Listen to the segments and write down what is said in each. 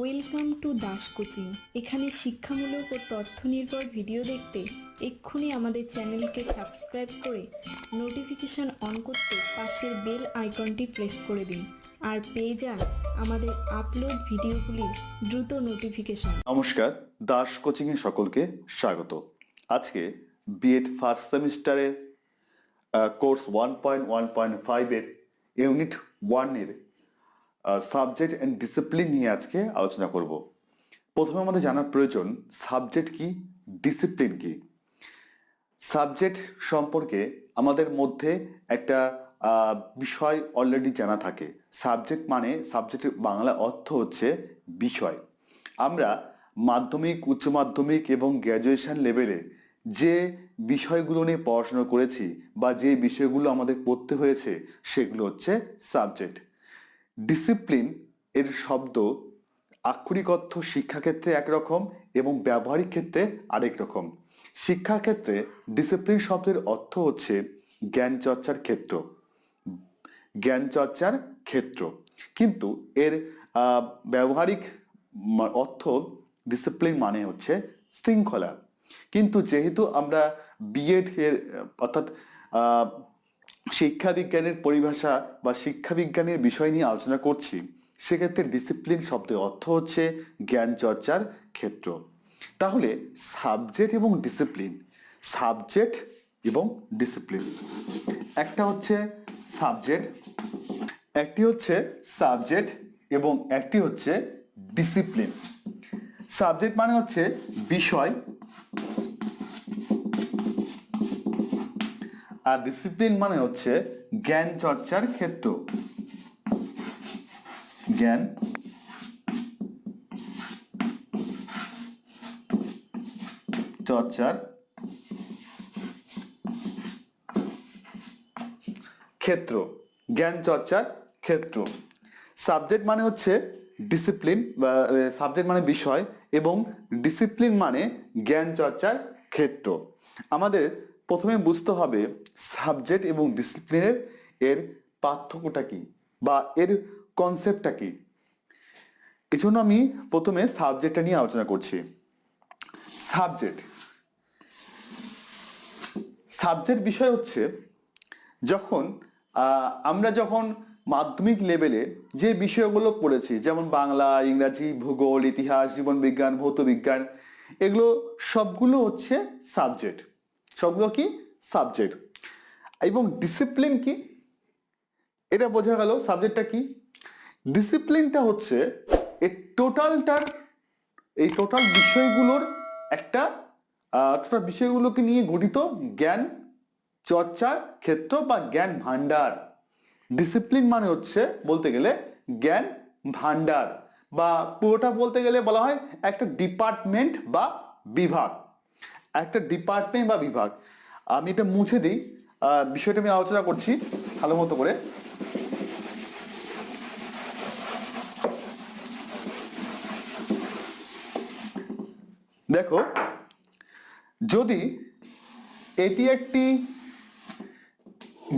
Welcome to Das coaching এখানে শিক্ষামূলক ও তথ্য নির্ভর ভিডিও দেখতে এক্ষুনি আমাদের চ্যানেলকে সাবস্ক্রাইব করে নোটিফিকেশন অন করতে পাশের বেল আইকনটি প্রেস করে দিন। আর পেয়ে যান আমাদের আপলোড ভিডিওগুলির দ্রুত নোটিফিকেশন। নমস্কার দাস কোচিংয়ে সকলকে স্বাগত। আজকে বিএড ফার্স্ট সেমিস্টারের course one point one point ফাইভের ইউনিট ওয়ানের সাবজেক্ট অ্যান্ড ডিসিপ্লিন নিয়ে আজকে আলোচনা করব। প্রথমে আমাদের জানার প্রয়োজন সাবজেক্ট কি ডিসিপ্লিন কি? সাবজেক্ট সম্পর্কে আমাদের মধ্যে একটা বিষয় অলরেডি জানা থাকে। সাবজেক্ট মানে সাবজেক্টের বাংলা অর্থ হচ্ছে বিষয়। আমরা মাধ্যমিক, উচ্চ মাধ্যমিক এবং গ্র্যাজুয়েশন লেভেলে যে বিষয়গুলো নিয়ে পড়াশোনা করেছি বা যে বিষয়গুলো আমাদের পড়তে হয়েছে, সেগুলো হচ্ছে সাবজেক্ট ডিসিপ্লিন এর শব্দ আক্ষরিক অর্থ শিক্ষাক্ষেত্রে একরকম এবং ব্যবহারিক ক্ষেত্রে আরেক রকম। শিক্ষাক্ষেত্রে ডিসিপ্লিন শব্দের অর্থ হচ্ছে জ্ঞান চর্চার ক্ষেত্র। জ্ঞান চর্চার ক্ষেত্র। কিন্তু এর ব্যবহারিক অর্থ ডিসিপ্লিন মানে হচ্ছে শৃঙ্খলা। কিন্তু যেহেতু আমরা বিএড এর, অর্থাৎ আহ, শিক্ষা বিজ্ঞানের পরিভাষা বা শিক্ষা বিজ্ঞানের বিষয় নিয়ে আলোচনা করছি। সেক্ষেত্রে ডিসিপ্লিন শব্দের অর্থ হচ্ছে জ্ঞান চর্চার ক্ষেত্র। তাহলে সাবজেক্ট এবং ডিসিপ্লিন সাবজেক্ট এবং ডিসিপ্লিন একটা হচ্ছে সাবজেক্ট একটি হচ্ছে সাবজেক্ট এবং একটি হচ্ছে ডিসিপ্লিন সাবজেক্ট মানে হচ্ছে বিষয় আর ডিসিপ্লিন মানে হচ্ছে জ্ঞান চর্চার ক্ষেত্র। জ্ঞান চর্চার ক্ষেত্র, জ্ঞান চর্চার ক্ষেত্র। সাবজেক্ট মানে হচ্ছে ডিসিপ্লিন সাবজেক্ট মানে বিষয় এবং ডিসিপ্লিন মানে জ্ঞান চর্চার ক্ষেত্র। আমাদের প্রথমে বুঝতে হবে সাবজেক্ট এবং ডিসিপ্লিনের এর পার্থক্যটা কি বা এর কনসেপ্টটা কি। এজন্য আমি প্রথমে সাবজেক্টটা নিয়ে আলোচনা করছি। সাবজেক্ট। সাবজেক্ট বিষয় হচ্ছে যখন আমরা যখন মাধ্যমিক লেভেলে যে বিষয়গুলো পড়েছি, যেমন বাংলা, ইংরাজি, ভূগোল, ইতিহাস জীবন বিজ্ঞান ভৌত বিজ্ঞান এগুলো সবগুলো হচ্ছে সাবজেক্ট। সবগুলো কি? সাবজেক্ট এবং ডিসিপ্লিন কি? এটা বোঝা গেল সাবজেক্টটা কি? ডিসিপ্লিনটা হচ্ছে এই টোটালটার এই টোটাল বিষয়গুলোর একটা টোটাল বিষয়গুলোকে নিয়ে গঠিত জ্ঞান চর্চার ক্ষেত্র বা জ্ঞান ভান্ডার ডিসিপ্লিন মানে হচ্ছে বলতে গেলে জ্ঞান ভান্ডার বা পুরোটা বলতে গেলে বলা হয় একটা ডিপার্টমেন্ট বা বিভাগ। একটা ডিপার্টমেন্ট বা বিভাগ, আমি এটা মুছে দিই বিষয়টা আমি আলোচনা করছি ভালো মতো করে। দেখো, যদি এটি একটি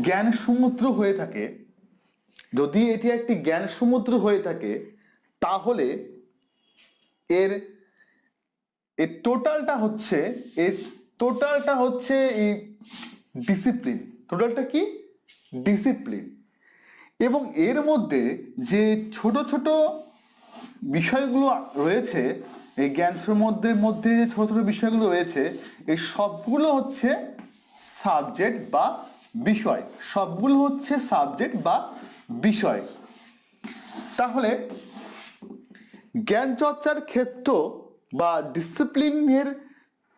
জ্ঞান সমুদ্র হয়ে থাকে, যদি এটি একটি জ্ঞান সমুদ্র হয়ে থাকে, তাহলে এর এর টোটালটা হচ্ছে এর টোটালটা হচ্ছে এই ডিসিপ্লিন টোটালটা কি? ডিসিপ্লিন এবং এর মধ্যে যে ছোট ছোট বিষয়গুলো রয়েছে, এই জ্ঞান সমুদ্রের মধ্যে যে ছোট ছোট বিষয়গুলো রয়েছে, এই সবগুলো হচ্ছে সাবজেক্ট বা বিষয়। সবগুলো হচ্ছে সাবজেক্ট বা বিষয়। তাহলে জ্ঞান চর্চার ক্ষেত্র বা ডিসিপ্লিনের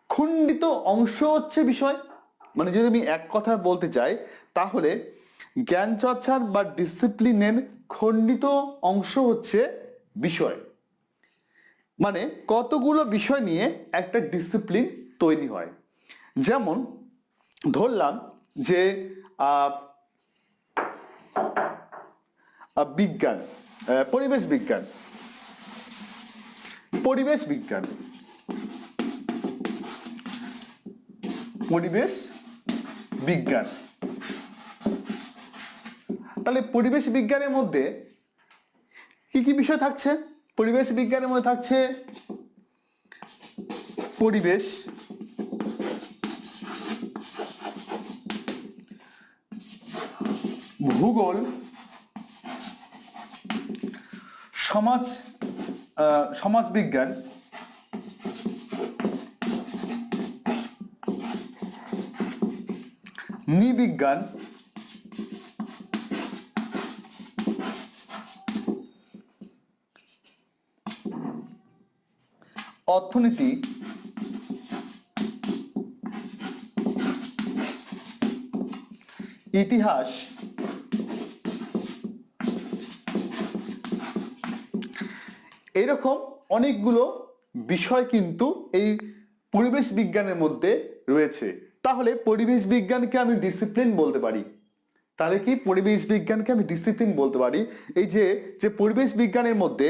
খণ্ডিত অংশ হচ্ছে বিষয়। মানে যদি আমি এক কথা বলতে চাই, তাহলে জ্ঞান চর্চার বা ডিসিপ্লিনের খণ্ডিত অংশ হচ্ছে বিষয়। মানে কতগুলো বিষয় নিয়ে একটা ডিসিপ্লিন তৈরি হয়। যেমন ধরলাম যে বিজ্ঞান পরিবেশ বিজ্ঞান। পরিবেশ বিজ্ঞান। পরিবেশ বিজ্ঞান। তাহলে পরিবেশ বিজ্ঞানের মধ্যে কি কি বিষয় থাকছে? পরিবেশ বিজ্ঞানের মধ্যে থাকছে পরিবেশ, ভূগোল, সমাজ আহ, সমাজ বিজ্ঞান নৃবিজ্ঞান। অর্থনীতি। ইতিহাস। এইরকম অনেকগুলো বিষয় কিন্তু এই পরিবেশ বিজ্ঞানের মধ্যে রয়েছে। তাহলে পরিবেশ বিজ্ঞানকে আমি ডিসিপ্লিন বলতে পারি। তাহলে কি পরিবেশ বিজ্ঞানকে আমি ডিসিপ্লিন বলতে পারি? এই যে যে পরিবেশ বিজ্ঞানের মধ্যে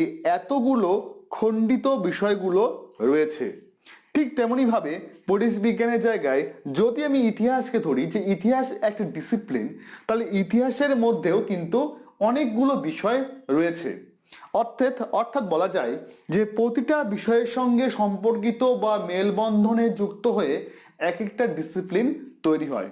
এই এতগুলো খণ্ডিত বিষয়গুলো রয়েছে। ঠিক তেমনি ভাবে পরিবেশ বিজ্ঞানের জায়গায় যদি আমি ইতিহাসকে ধরি, যে ইতিহাস একটা ডিসিপ্লিন তাহলে ইতিহাসের মধ্যেও কিন্তু অনেকগুলো বিষয় রয়েছে। অর্থাৎ অর্থাৎ বলা যায় যে প্রতিটা বিষয়ের সঙ্গে সম্পর্কিত বা মেলবন্ধনে যুক্ত হয়ে এক একটা ডিসিপ্লিন তৈরি হয়।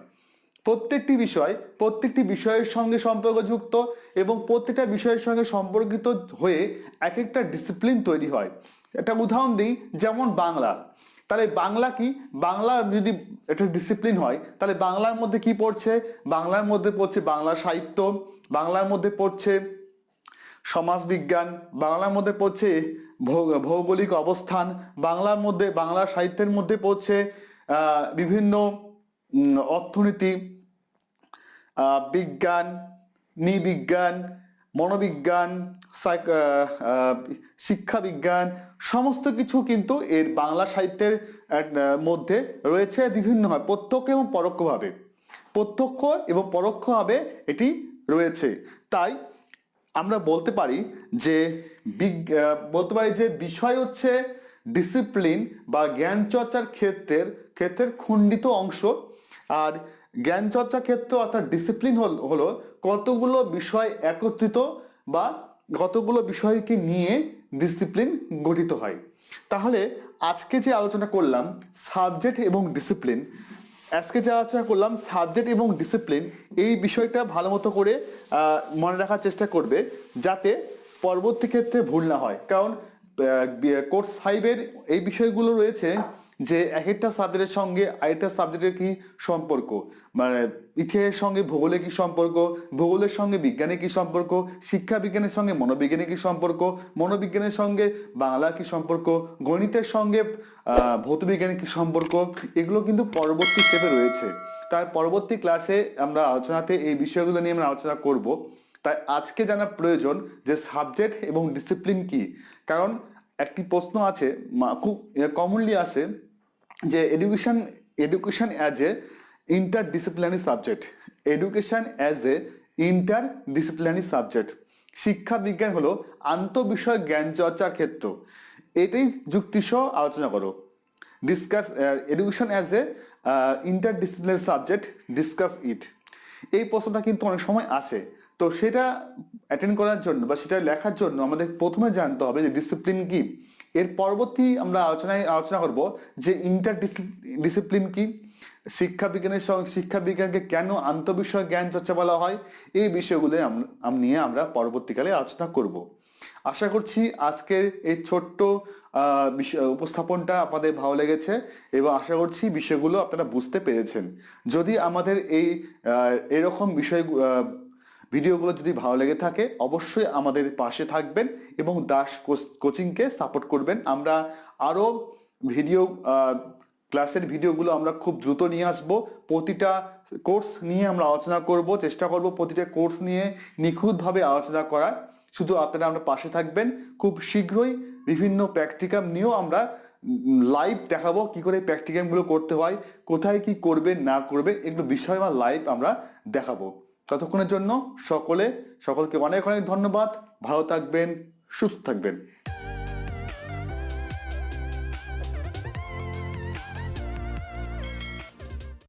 প্রত্যেকটি বিষয় প্রত্যেকটি বিষয়ের সঙ্গে সম্পর্কযুক্ত এবং প্রত্যেকটা বিষয়ের সঙ্গে সম্পর্কিত হয়ে এক একটা ডিসিপ্লিন তৈরি হয়। একটা উদাহরণ দিই, যেমন বাংলা। তাহলে বাংলা কি? বাংলা যদি একটা ডিসিপ্লিন হয়, তাহলে বাংলার মধ্যে কি পড়ছে? বাংলার মধ্যে পড়ছে বাংলা সাহিত্য, বাংলার মধ্যে পড়ছে সমাজবিজ্ঞান বাংলার মধ্যে পড়ছে ভৌগোলিক অবস্থান বাংলার মধ্যে বাংলা সাহিত্যের মধ্যে পড়ছে বিভিন্ন অর্থনীতি বিজ্ঞান নৃবিজ্ঞান মনোবিজ্ঞান সাইক- আহ, আহ, শিক্ষা বিজ্ঞান সমস্ত কিছু কিন্তু এর বাংলা সাহিত্যের মধ্যে রয়েছে বিভিন্নভাবে প্রত্যক্ষ এবং পরোক্ষভাবে। প্রত্যক্ষ এবং পরোক্ষভাবে এটি রয়েছে। তাই আমরা বলতে পারি যে বলতে পারি যে বিষয় হচ্ছে ডিসিপ্লিন বা জ্ঞান চর্চার ক্ষেত্রের ক্ষেত্রের খণ্ডিত অংশ। আর জ্ঞান চর্চা ক্ষেত্র অর্থাৎ ডিসিপ্লিন হল, হলো কতগুলো বিষয় একত্রিত বা কতগুলো বিষয়কে নিয়ে ডিসিপ্লিন গঠিত হয়। তাহলে আজকে যে আলোচনা করলাম সাবজেক্ট এবং ডিসিপ্লিন আজকে যা আলোচনা করলাম সাবজেক্ট এবং ডিসিপ্লিন এই বিষয়টা ভালো মতো করে মনে রাখার চেষ্টা করবে যাতে পরবর্তী ক্ষেত্রে ভুল না হয়। কারণ কোর্স ফাইভের এই বিষয়গুলো রয়েছে যে এক একটা সাবজেক্টের সঙ্গে আরেকটা সাবজেক্টের কি সম্পর্ক? মানে ইতিহাসের সঙ্গে, ভূগোলের কি সম্পর্ক? ভূগোলের সঙ্গে বিজ্ঞানের কি সম্পর্ক? শিক্ষা বিজ্ঞানের সঙ্গে মনোবিজ্ঞানের কি সম্পর্ক? মনোবিজ্ঞানের সঙ্গে বাংলা কি সম্পর্ক? গণিতের সঙ্গে ভৌতবিজ্ঞানের কি সম্পর্ক? এগুলো কিন্তু পরবর্তী স্টেপে রয়েছে। তার পরবর্তী ক্লাসে আমরা আলোচনাতে এই বিষয়গুলো নিয়ে আমরা আলোচনা করব। তাই আজকে জানা প্রয়োজন যে সাবজেক্ট এবং ডিসিপ্লিন কি? কারণ একটি প্রশ্ন আছে খুব কমনলি আসে যে education education as a interdisciplinary subject education as a interdisciplinary subject শিক্ষা বিজ্ঞান হলো আন্তঃবিষয় জ্ঞান চর্চার ক্ষেত্র। এটাই যুক্তিসহ আলোচনা করো। Discuss education as a interdisciplinary subject discuss it এই প্রশ্নটা কিন্তু অনেক সময় আসে। তো সেটা অ্যাটেন্ড করার জন্য বা সেটা লেখার জন্য আমাদের প্রথমে জানতে হবে যে ডিসিপ্লিন কি। এর পরবর্তী আমরা আলোচনায়, আলোচনা করব যে ইন্টার ডিসিপ্লিন কি, শিক্ষা বিজ্ঞানের সঙ্গে শিক্ষা বিজ্ঞানকে কেন আন্তঃবিষয় জ্ঞান চর্চা বলা হয়, এই বিষয়গুলো নিয়ে আমরা পরবর্তীকালে আলোচনা করব। আশা করছি আজকের এই ছোট্ট উপস্থাপনটা আপনাদের ভালো লেগেছে এবং আশা করছি বিষয়গুলো আপনারা বুঝতে পেরেছেন। যদি আমাদের এই এরকম বিষয় ভিডিওগুলো যদি ভালো লেগে থাকে, অবশ্যই আমাদের পাশে থাকবেন এবং দাস কোচ- কোচিংকে সাপোর্ট করবেন। আমরা আরও ভিডিও ক্লাসের ভিডিওগুলো আমরা খুব দ্রুত নিয়ে আসব। প্রতিটা কোর্স নিয়ে আমরা আলোচনা করব, চেষ্টা করব প্রতিটা কোর্স নিয়ে নিখুঁতভাবে আলোচনা করার। শুধু আপনারা আমরা পাশে থাকবেন। খুব শীঘ্রই বিভিন্ন প্র্যাকটিকাম নিয়েও আমরা লাইভ দেখাবো, কি করে প্র্যাকটিকামগুলো করতে হয়, কোথায় কি করবেন, না করবে এগুলো বিষয় বা লাইভ আমরা দেখাবো। ততক্ষণের জন্য সকলে সকলকে অনেক অনেক ধন্যবাদ। ভালো থাকবেন সুস্থ থাকবেন।